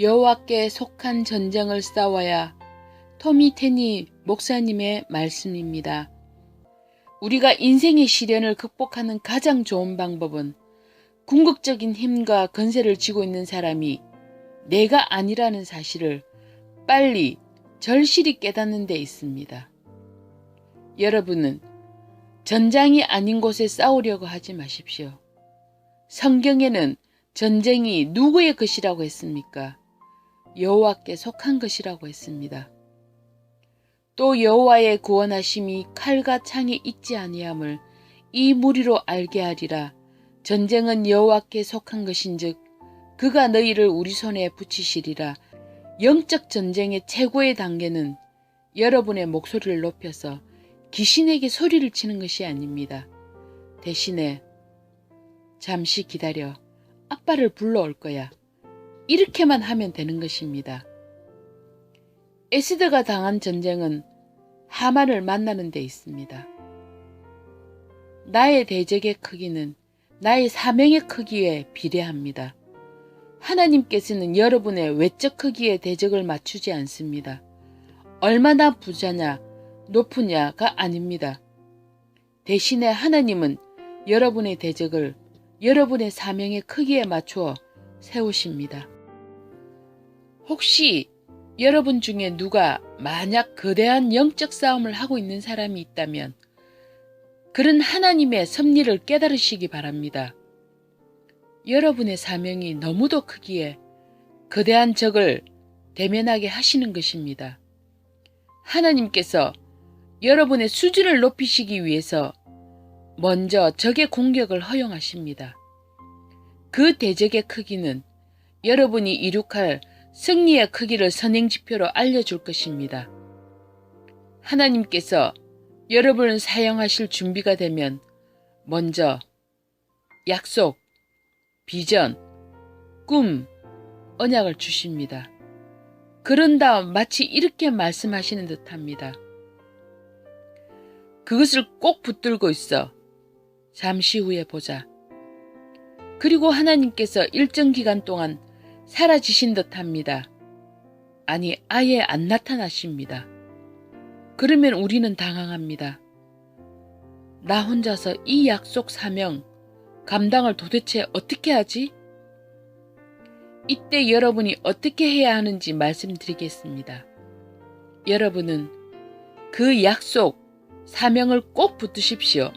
여호와께 속한 전쟁을 싸워야 토미 테니 목사님의 말씀입니다. 우리가 인생의 시련을 극복하는 가장 좋은 방법은 궁극적인 힘과 건세를 쥐고 있는 사람이 내가 아니라는 사실을 빨리 절실히 깨닫는 데 있습니다. 여러분은 전장이 아닌 곳에 싸우려고 하지 마십시오. 성경에는 전쟁이 누구의 것이라고 했습니까? 여호와께 속한 것이라고 했습니다. 또 여호와의 구원하심이 칼과 창에 있지 아니함을 이 무리로 알게 하리라. 전쟁은 여호와께 속한 것인즉 그가 너희를 우리 손에 붙이시리라. 영적 전쟁의 최고의 단계는 여러분의 목소리를 높여서 귀신에게 소리를 치는 것이 아닙니다. 대신에 잠시 기다려 아빠를 불러올 거야. 이렇게만 하면 되는 것입니다. 에스더가 당한 전쟁은 하만을 만나는 데 있습니다. 나의 대적의 크기는 나의 사명의 크기에 비례합니다. 하나님께서는 여러분의 외적 크기의 대적을 맞추지 않습니다. 얼마나 부자냐, 높으냐가 아닙니다. 대신에 하나님은 여러분의 대적을 여러분의 사명의 크기에 맞추어 세우십니다. 혹시 여러분 중에 누가 만약 거대한 영적 싸움을 하고 있는 사람이 있다면 그런 하나님의 섭리를 깨달으시기 바랍니다. 여러분의 사명이 너무도 크기에 거대한 적을 대면하게 하시는 것입니다. 하나님께서 여러분의 수준을 높이시기 위해서 먼저 적의 공격을 허용하십니다. 그 대적의 크기는 여러분이 이룩할 승리의 크기를 선행지표로 알려줄 것입니다. 하나님께서 여러분을 사용하실 준비가 되면 먼저 약속, 비전, 꿈, 언약을 주십니다. 그런 다음 마치 이렇게 말씀하시는 듯 합니다. 그것을 꼭 붙들고 있어. 잠시 후에 보자. 그리고 하나님께서 일정 기간 동안 사라지신 듯 합니다. 아니, 아예 안 나타나십니다. 그러면 우리는 당황합니다. 나 혼자서 이 약속 사명, 감당을 도대체 어떻게 하지? 이때 여러분이 어떻게 해야 하는지 말씀드리겠습니다. 여러분은 그 약속, 사명을 꼭 붙드십시오.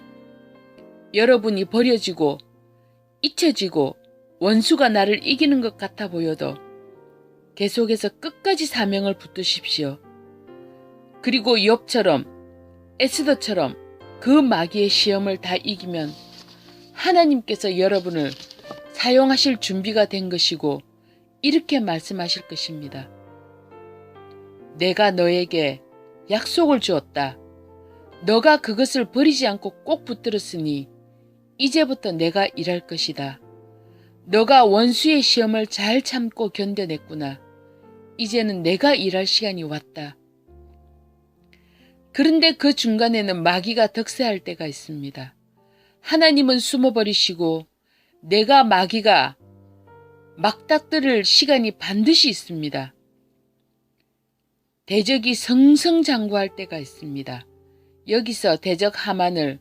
여러분이 버려지고 잊혀지고 원수가 나를 이기는 것 같아 보여도 계속해서 끝까지 사명을 붙드십시오. 그리고 욥처럼 에스더처럼 그 마귀의 시험을 다 이기면 하나님께서 여러분을 사용하실 준비가 된 것이고 이렇게 말씀하실 것입니다. 내가 너에게 약속을 주었다. 너가 그것을 버리지 않고 꼭 붙들었으니 이제부터 내가 일할 것이다. 너가 원수의 시험을 잘 참고 견뎌냈구나. 이제는 내가 일할 시간이 왔다. 그런데 그 중간에는 마귀가 득세할 때가 있습니다. 하나님은 숨어버리시고 내가 마귀가 막닥들을 시간이 반드시 있습니다. 대적이 성성장구할 때가 있습니다. 여기서 대적 하만을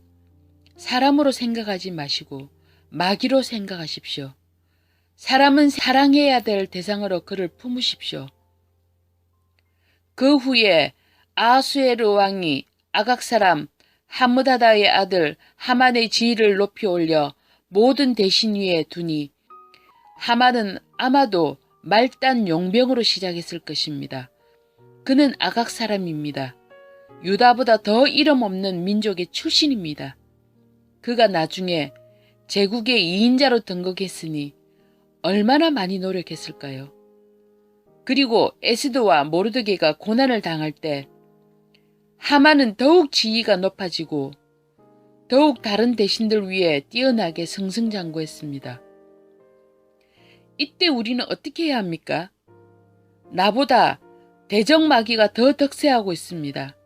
사람으로 생각하지 마시고 마귀로 생각하십시오. 사람은 사랑해야 될 대상으로 그를 품으십시오. 그 후에 아수에르 왕이 아각 사람 하무다다의 아들 하만의 지위를 높이 올려 모든 대신 위에 두니 하만은 아마도 말단 용병으로 시작했을 것입니다. 그는 아각 사람입니다. 유다보다 더 이름 없는 민족의 출신입니다. 그가 나중에 제국의 2인자로 등극했으니 얼마나 많이 노력했을까요? 그리고 에스도와 모르드게가 고난을 당할 때 하만은 더욱 지위가 높아지고 더욱 다른 대신들 위에 뛰어나게 승승장구했습니다. 이때 우리는 어떻게 해야 합니까? 나보다 대적마귀가 더 덕세하고 있습니다.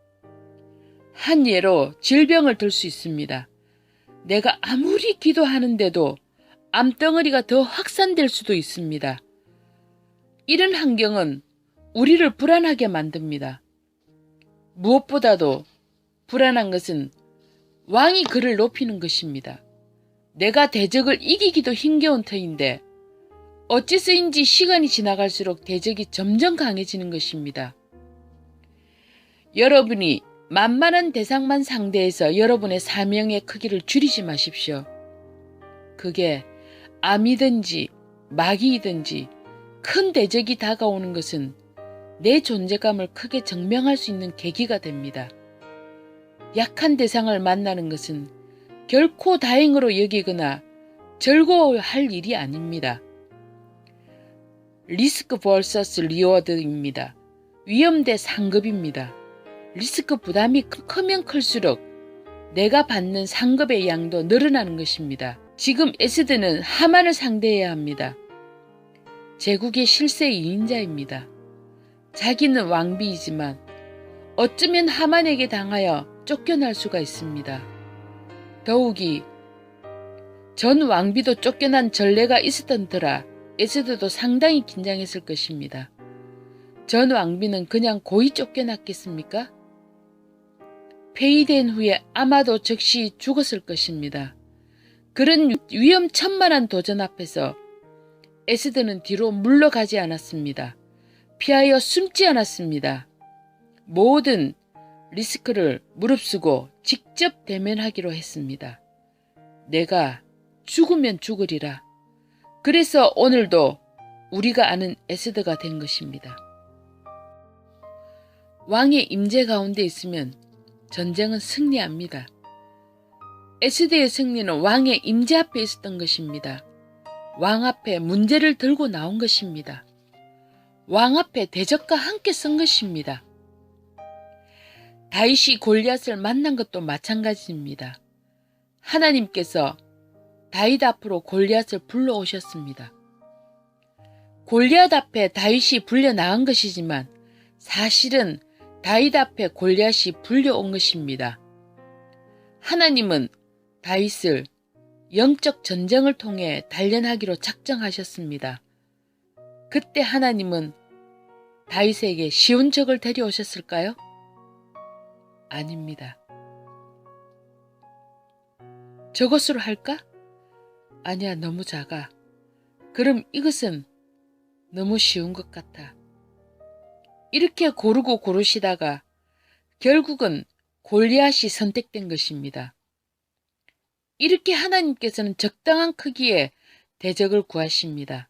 한 예로 질병을 들 수 있습니다. 내가 아무리 기도하는데도 암덩어리가 더 확산될 수도 있습니다. 이런 환경은 우리를 불안하게 만듭니다. 무엇보다도 불안한 것은 왕이 그를 높이는 것입니다. 내가 대적을 이기기도 힘겨운 터인데 어째서인지 시간이 지나갈수록 대적이 점점 강해지는 것입니다. 여러분이 만만한 대상만 상대해서 여러분의 사명의 크기를 줄이지 마십시오. 그게 암이든지 마귀이든지 큰 대적이 다가오는 것은 내 존재감을 크게 증명할 수 있는 계기가 됩니다. 약한 대상을 만나는 것은 결코 다행으로 여기거나 즐거워할 일이 아닙니다. 리스크 vs 리워드입니다. 위험 대 상급입니다. 리스크 부담이 크면 클수록 내가 받는 상급의 양도 늘어나는 것입니다. 지금 에스드는 하만을 상대해야 합니다. 제국의 실세 2인자입니다. 자기는 왕비이지만 어쩌면 하만에게 당하여 쫓겨날 수가 있습니다. 더욱이 전 왕비도 쫓겨난 전례가 있었던 터라 에스드도 상당히 긴장했을 것입니다. 전 왕비는 그냥 고이 쫓겨났겠습니까? 폐위된 후에 아마도 즉시 죽었을 것입니다. 그런 위험천만한 도전 앞에서 에스드는 뒤로 물러가지 않았습니다. 피하여 숨지 않았습니다. 모든 리스크를 무릅쓰고 직접 대면하기로 했습니다. 내가 죽으면 죽으리라. 그래서 오늘도 우리가 아는 에스드가 된 것입니다. 왕의 임재 가운데 있으면 전쟁은 승리합니다. 에스드의 승리는 왕의 임재 앞에 있었던 것입니다. 왕 앞에 문제를 들고 나온 것입니다. 왕 앞에 대적과 함께 쓴 것입니다. 다윗이 골리앗을 만난 것도 마찬가지입니다. 하나님께서 다윗 앞으로 골리앗을 불러오셨습니다. 골리앗 앞에 다윗이 불려 나간 것이지만 사실은 다윗 앞에 골리앗이 불려온 것입니다. 하나님은 다윗을 영적 전쟁을 통해 단련하기로 작정하셨습니다. 그때 하나님은 다윗에게 쉬운 적을 데려오셨을까요? 아닙니다. 저것으로 할까? 아니야, 너무 작아. 그럼 이것은 너무 쉬운 것 같아. 이렇게 고르고 고르시다가 결국은 골리앗이 선택된 것입니다. 이렇게 하나님께서는 적당한 크기의 대적을 구하십니다.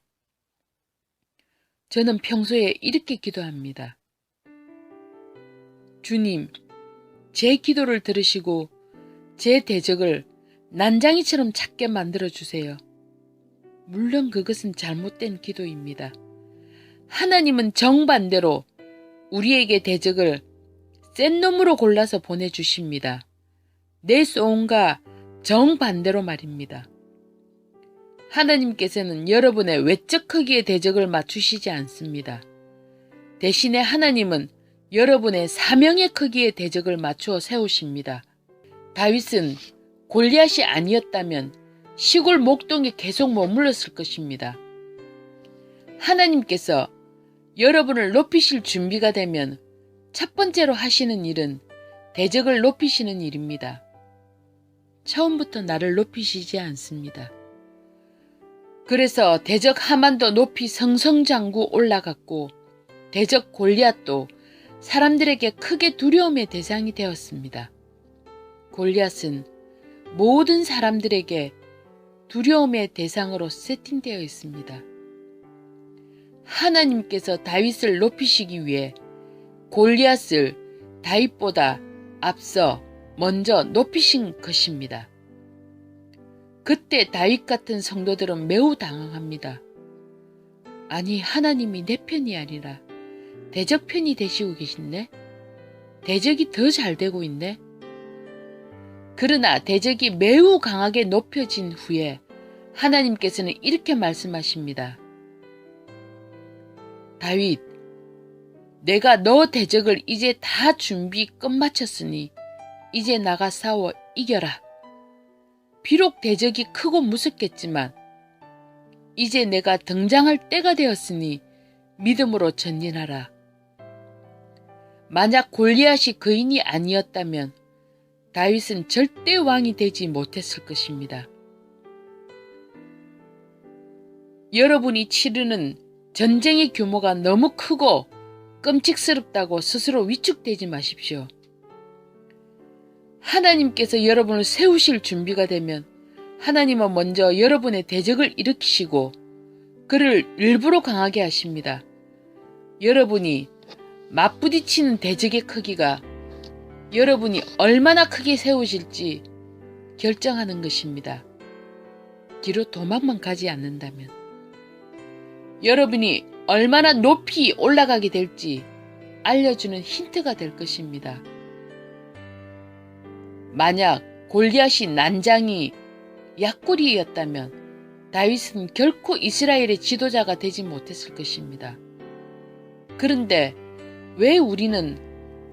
저는 평소에 이렇게 기도합니다. 주님, 제 기도를 들으시고 제 대적을 난장이처럼 작게 만들어 주세요. 물론 그것은 잘못된 기도입니다. 하나님은 정반대로 우리에게 대적을 센 놈으로 골라서 보내주십니다. 내 소원과 정반대로 말입니다. 하나님께서는 여러분의 외적 크기의 대적을 맞추시지 않습니다. 대신에 하나님은 여러분의 사명의 크기의 대적을 맞추어 세우십니다. 다윗은 골리앗이 아니었다면 시골 목동에 계속 머물렀을 것입니다. 하나님께서 여러분을 높이실 준비가 되면 첫 번째로 하시는 일은 대적을 높이시는 일입니다. 처음부터 나를 높이시지 않습니다. 그래서 대적 하만도 높이 성성장구 올라갔고 대적 골리앗도 사람들에게 크게 두려움의 대상이 되었습니다. 골리앗은 모든 사람들에게 두려움의 대상으로 세팅되어 있습니다. 하나님께서 다윗을 높이시기 위해 골리앗을 다윗보다 앞서 먼저 높이신 것입니다. 그때 다윗 같은 성도들은 매우 당황합니다. 아니 하나님이 내 편이 아니라 대적 편이 되시고 계신네? 대적이 더 잘 되고 있네? 그러나 대적이 매우 강하게 높여진 후에 하나님께서는 이렇게 말씀하십니다. 다윗, 내가 너 대적을 이제 다 준비 끝마쳤으니 이제 나가 싸워 이겨라. 비록 대적이 크고 무섭겠지만 이제 내가 등장할 때가 되었으니 믿음으로 전진하라. 만약 골리앗이 거인이 아니었다면 다윗은 절대 왕이 되지 못했을 것입니다. 여러분이 치르는 전쟁의 규모가 너무 크고 끔찍스럽다고 스스로 위축되지 마십시오. 하나님께서 여러분을 세우실 준비가 되면 하나님은 먼저 여러분의 대적을 일으키시고 그를 일부러 강하게 하십니다. 여러분이 맞부딪히는 대적의 크기가 여러분이 얼마나 크게 세우실지 결정하는 것입니다. 뒤로 도망만 가지 않는다면 여러분이 얼마나 높이 올라가게 될지 알려주는 힌트가 될 것입니다. 만약 골리앗이 난장이 약골이었다면 다윗은 결코 이스라엘의 지도자가 되지 못했을 것입니다. 그런데 왜 우리는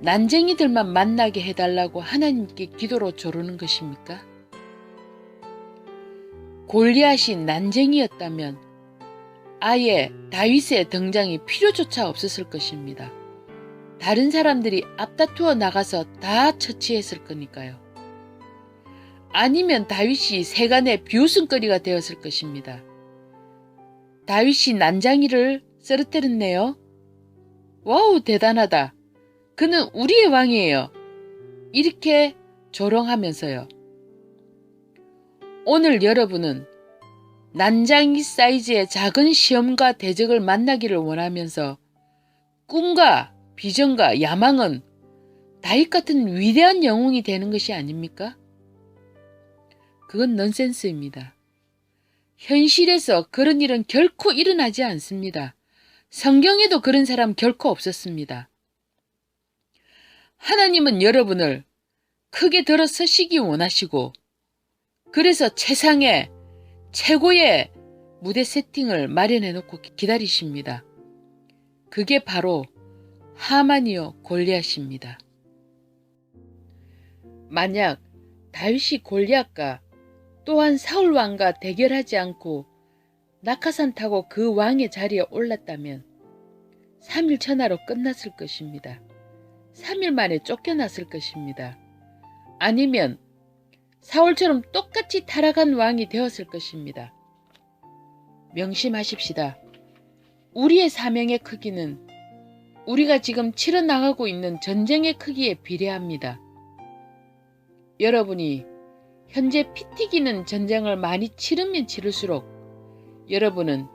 난쟁이들만 만나게 해달라고 하나님께 기도로 조르는 것입니까? 골리앗이 난쟁이였다면 아예 다윗의 등장이 필요조차 없었을 것입니다. 다른 사람들이 앞다투어 나가서 다 처치했을 거니까요. 아니면 다윗이 세간의 비웃음거리가 되었을 것입니다. 다윗이 난장이를 쓰러뜨렸네요. 와우 대단하다. 그는 우리의 왕이에요. 이렇게 조롱하면서요. 오늘 여러분은 난장이 사이즈의 작은 시험과 대적을 만나기를 원하면서 꿈과 비전과 야망은 다윗 같은 위대한 영웅이 되는 것이 아닙니까? 그건 넌센스입니다. 현실에서 그런 일은 결코 일어나지 않습니다. 성경에도 그런 사람 결코 없었습니다. 하나님은 여러분을 크게 들어서시기 원하시고 그래서 최상의 최고의 무대 세팅을 마련해 놓고 기다리십니다. 그게 바로 하만이요 골리앗입니다. 만약 다윗이 골리앗과 또한 사울 왕과 대결하지 않고 낙하산 타고 그 왕의 자리에 올랐다면 3일 천하로 끝났을 것입니다. 3일 만에 쫓겨났을 것입니다. 아니면 사울처럼 똑같이 타락한 왕이 되었을 것입니다. 명심하십시다. 우리의 사명의 크기는 우리가 지금 치러 나가고 있는 전쟁의 크기에 비례합니다. 여러분이 현재 피 튀기는 전쟁을 많이 치르면 치를수록 여러분은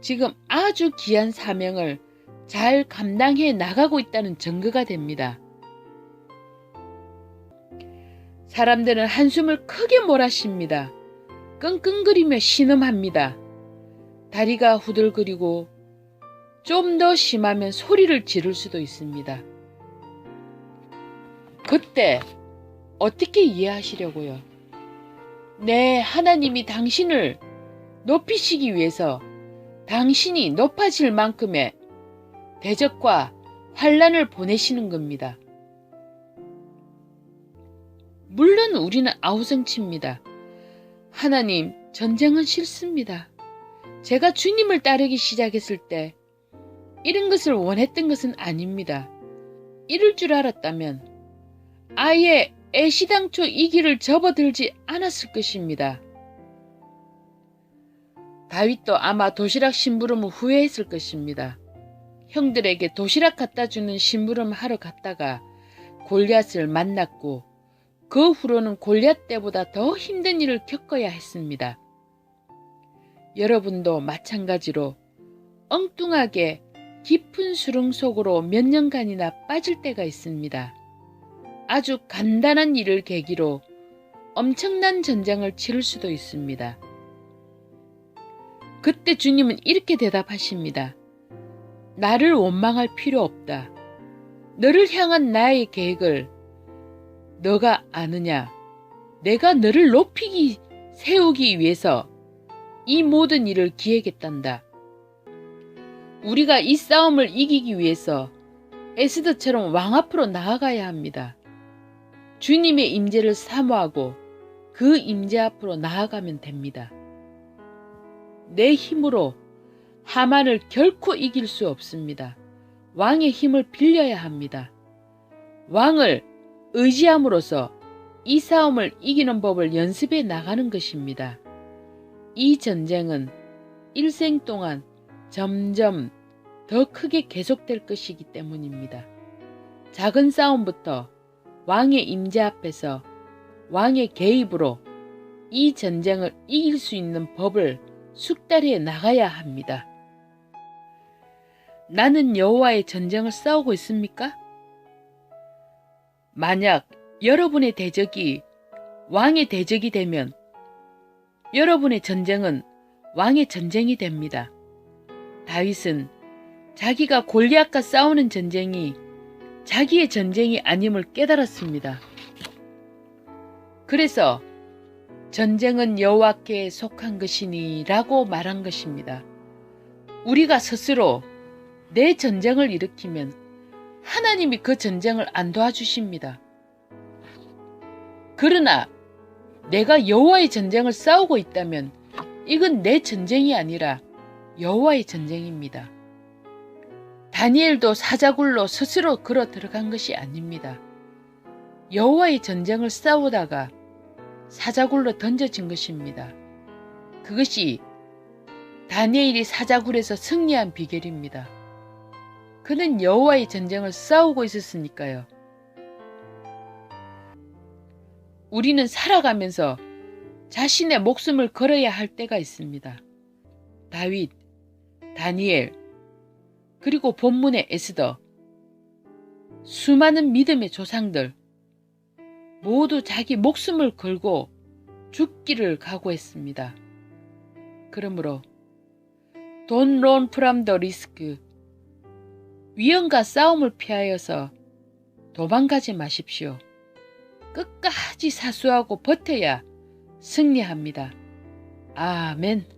지금 아주 귀한 사명을 잘 감당해 나가고 있다는 증거가 됩니다. 사람들은 한숨을 크게 몰아쉽니다. 끙끙거리며 신음합니다. 다리가 후들거리고 좀 더 심하면 소리를 지를 수도 있습니다. 그때 어떻게 이해하시려고요? 네, 하나님이 당신을 높이시기 위해서 당신이 높아질 만큼의 대적과 환란을 보내시는 겁니다. 물론 우리는 아우성칩니다. 하나님, 전쟁은 싫습니다. 제가 주님을 따르기 시작했을 때 이런 것을 원했던 것은 아닙니다. 이럴 줄 알았다면 아예 애시당초 이 길을 접어들지 않았을 것입니다. 다윗도 아마 도시락 심부름을 후회했을 것입니다. 형들에게 도시락 갖다 주는 심부름 하러 갔다가 골리앗을 만났고 그 후로는 골리앗 때보다 더 힘든 일을 겪어야 했습니다. 여러분도 마찬가지로 엉뚱하게 깊은 수렁 속으로 몇 년간이나 빠질 때가 있습니다. 아주 간단한 일을 계기로 엄청난 전쟁을 치를 수도 있습니다. 그때 주님은 이렇게 대답하십니다. 나를 원망할 필요 없다. 너를 향한 나의 계획을 너가 아느냐? 내가 너를 높이기, 세우기 위해서 이 모든 일을 기획했단다. 우리가 이 싸움을 이기기 위해서 에스더처럼 왕 앞으로 나아가야 합니다. 주님의 임재를 사모하고 그 임재 앞으로 나아가면 됩니다. 내 힘으로 하만을 결코 이길 수 없습니다. 왕의 힘을 빌려야 합니다. 왕을 의지함으로써 이 싸움을 이기는 법을 연습해 나가는 것입니다. 이 전쟁은 일생 동안 점점 더 크게 계속될 것이기 때문입니다. 작은 싸움부터 왕의 임재 앞에서 왕의 개입으로 이 전쟁을 이길 수 있는 법을 숙달해 나가야 합니다. 나는 여호와의 전쟁을 싸우고 있습니까? 만약 여러분의 대적이 왕의 대적이 되면 여러분의 전쟁은 왕의 전쟁이 됩니다. 다윗은 자기가 골리앗과 싸우는 전쟁이 자기의 전쟁이 아님을 깨달았습니다. 그래서 전쟁은 여호와께 속한 것이니라고 말한 것입니다. 우리가 스스로 내 전쟁을 일으키면 하나님이 그 전쟁을 안 도와주십니다. 그러나 내가 여호와의 전쟁을 싸우고 있다면 이건 내 전쟁이 아니라 여호와의 전쟁입니다. 다니엘도 사자굴로 스스로 걸어 들어간 것이 아닙니다. 여호와의 전쟁을 싸우다가 사자굴로 던져진 것입니다. 그것이 다니엘이 사자굴에서 승리한 비결입니다. 그는 여호와의 전쟁을 싸우고 있었으니까요. 우리는 살아가면서 자신의 목숨을 걸어야 할 때가 있습니다. 다윗, 다니엘, 그리고 본문의 에스더, 수많은 믿음의 조상들, 모두 자기 목숨을 걸고 죽기를 각오했습니다. 그러므로 돈 론 프람 더 리스크 위험과 싸움을 피하여서 도망가지 마십시오. 끝까지 사수하고 버텨야 승리합니다. 아멘.